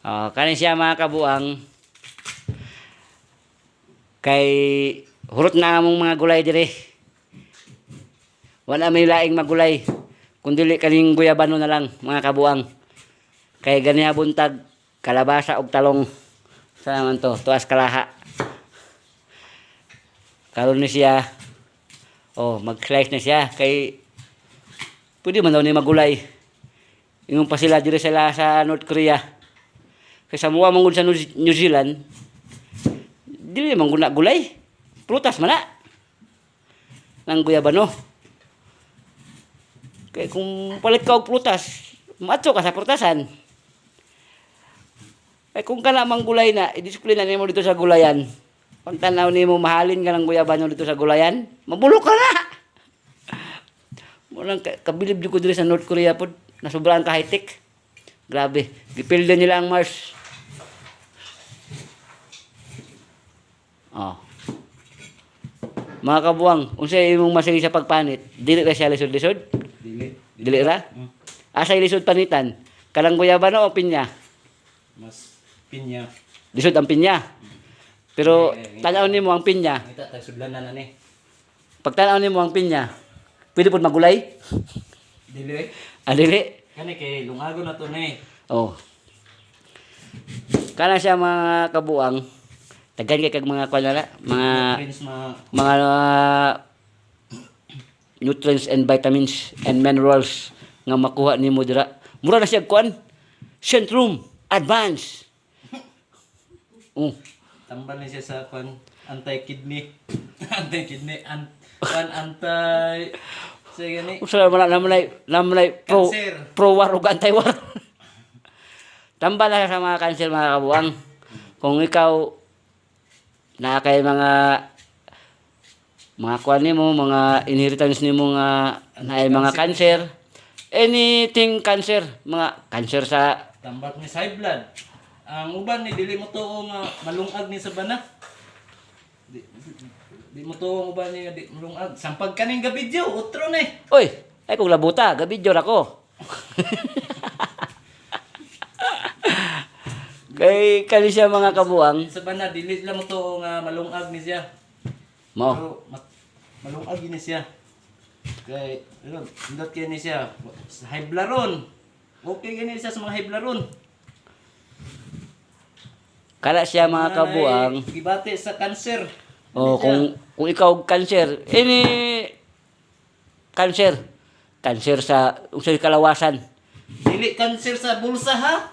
Oh, kanin siya mga kabuang. Kay hurot na among mga gulay dire. Wala may laing magulay. Kundi kaning guyabano na lang mga kabuang. Kay ganiha buntag kalabasa og talong. Sa naman to, tuas kalaha. Karon ni siya. Oh, mag-slice na siya kay pwede man daw ni magulay. Ingon pa sila dire sila sa North Korea. Kay sa mga mangod sa New Zealand, dili man guna gulay. Prutas man na. Nang guyabano. Kay kung palit ka og prutas, macho ka sa prutasan. Ay kung ka namang gulay na, i-disiplina nimo dito sa gulayan. Pag tanaw nimo mahalin ka ng guyabano dito sa gulayan, mabulok ka na. Walang ka- kabilib ko diri sa North Korea pod, na sobrang ka high-tech. Grabe, gipilda nila ang Mars. Oh. Mga kabuang, unsay imong masigi sa pagpanit, dili ra siya lisod-lisod? Dili. Dili ra? Mm. Asa lisod panitan? Kalang guyabano o pinya? Mas pinya. Lisod ang pinya. Pero Eh, eh, tanaw nimo ang pinya. Kita tayo sudlan na na ni. Pag tanaw nimo ang pinya, pwede pod magulay? Dili. Ah, dili. Kani kay lungago na to ni. Oh. Kana siya mga kabuang, daghan kay kag mga kuan na, mga mga uh, nutrients and vitamins and minerals nga makuha nimo dira. Mura na siya kuan. Centrum Advance. Oh. tambal ni siya sa kwan anti-kidney. anti-kidney an kwan anti sa gani. Usa man naman ay naman ay pro Cancer. pro war ug anti war. Tambal na sa mga cancer mga kabuang. Kung ikaw na kay mga mga kuan nimo, mga inheritance nimo nga na mga cancer, anything cancer, mga cancer sa Tambak ni high blood. Ang uban ni dili mo tuo nga malungag ni sa bana. Di, di mo tuo ang uban ni di malungag. Sampag kaning gabi utro ni. Oy, ay kung labuta, gabi ako. kay kani siya mga kabuang, Sa bana dili lang tuo nga malungag ni siya. mo. Pero mat, malungag ni siya. Kay, ano, indot kay ni siya. Sa high blood ron. Okay gani siya sa mga high blood ron. Kala siya mga kabuang, Gibati sa cancer. oh, kung kung ikaw cancer, any cancer, cancer sa unsay kalawasan. Dili cancer sa bulsa ha.